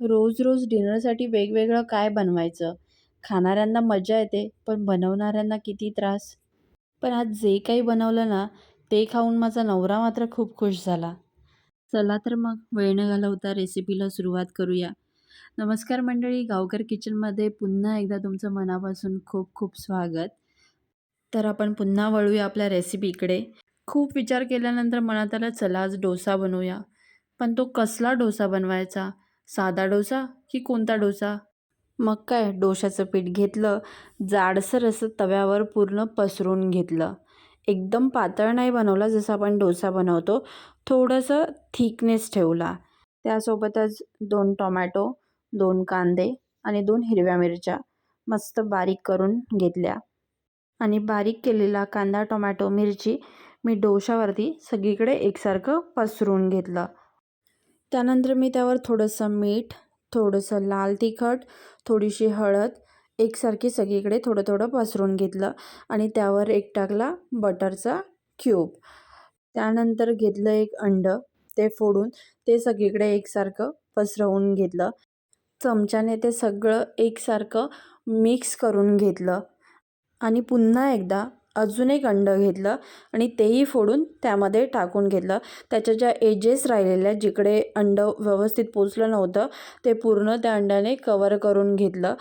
रोज रोज डिनरसाठी वेगवेगळं काय बनवायचं? खाणाऱ्यांना मजा येते पण बनवणाऱ्यांना किती त्रास? पण आज जे काही बनवलं ना ते खाऊन माझा नवरा मात्र खूप खुश झाला. चला तर मग वेळ न घालवता रेसिपीला सुरुवात करूया. नमस्कार मंडळी गावकर किचनमध्ये पुन्हा एकदा तुमचं मनापासून खूप खूप स्वागत. तर आपण पुन्हा वळूया आपल्या रेसिपीकडे खूप विचार केल्यानंतर मनात आलं चला आज डोसा बनवूया. पण तो कसला डोसा बनवायचा? साधा डोसा की कोणता डोसा? मग काय डोशाचं पीठ घेतलं जाडसर असं तव्यावर पूर्ण पसरून घेतलं. एकदम पातळ नाही बनवला जसं आपण डोसा बनवतो थोडंसं थिकनेस ठेवला. त्यासोबतच दोन टोमॅटो दोन कांदे आणि दोन हिरव्या मिरच्या मस्त बारीक करून घेतल्या. आणि बारीक केलेला कांदा टोमॅटो मिरची मी डोशावरती सगळीकडे एकसारखं पसरून घेतलं. त्यानंतर मी त्यावर थोडंसं मीठ थोडंसं लाल तिखट थोडीशी हळद एकसारखी सगळीकडे थोडं थोडं पसरून घेतलं आणि त्यावर एक टाकला बटरचा क्यूब. त्यानंतर घेतलं एक अंडं ते फोडून ते सगळीकडे एकसारखं पसरवून घेतलं. चमच्याने ते सगळं एकसारखं मिक्स करून घेतलं. आणि पुन्हा एकदा अजून एक अंडं घेतलं आणि तेही फोडून त्यामध्ये टाकून घेतलं. त्याच्या ज्या एजेस राहिलेल्या जिकडे अंडं व्यवस्थित पोचलं नव्हतं ते पूर्ण त्या अंड्याने कवर करून घेतलं.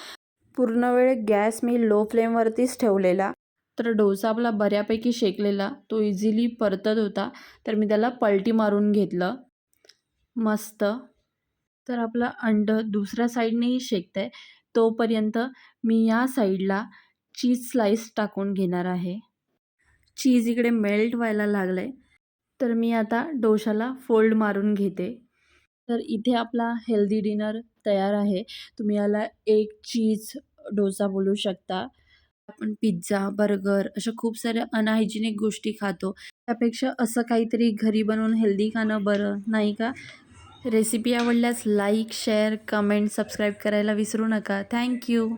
पूर्ण वेळ गॅस मी लो फ्लेमवरतीच ठेवलेला. तर डोसा आपला बऱ्यापैकी शेकलेला. तो इझिली परतत होता. तर मी त्याला पलटी मारून घेतलं. मस्त. तर आपला अंड दुसऱ्या साईडनेही शेकतं आहे तोपर्यंत मी या साईडला चीज स्लाईस टाकून घेणार आहे. चीज इकडे मेल्ट व्हायला लागलं आहे तर मी आता डोशाला फोल्ड मारून घेते. तर इथे आपला हेल्दी डिनर तयार आहे. तुम्ही याला एक चीज डोसा बोलू शकता. आपण पिझ्झा बर्गर अशा खूप साऱ्या अनहायजेनिक गोष्टी खातो. त्यापेक्षा असं काहीतरी घरी बनवून हेल्दी खाणं बरं नाही का? रेसिपी आवडल्यास लाईक शेअर कमेंट सबस्क्राईब करायला विसरू नका. थँक्यू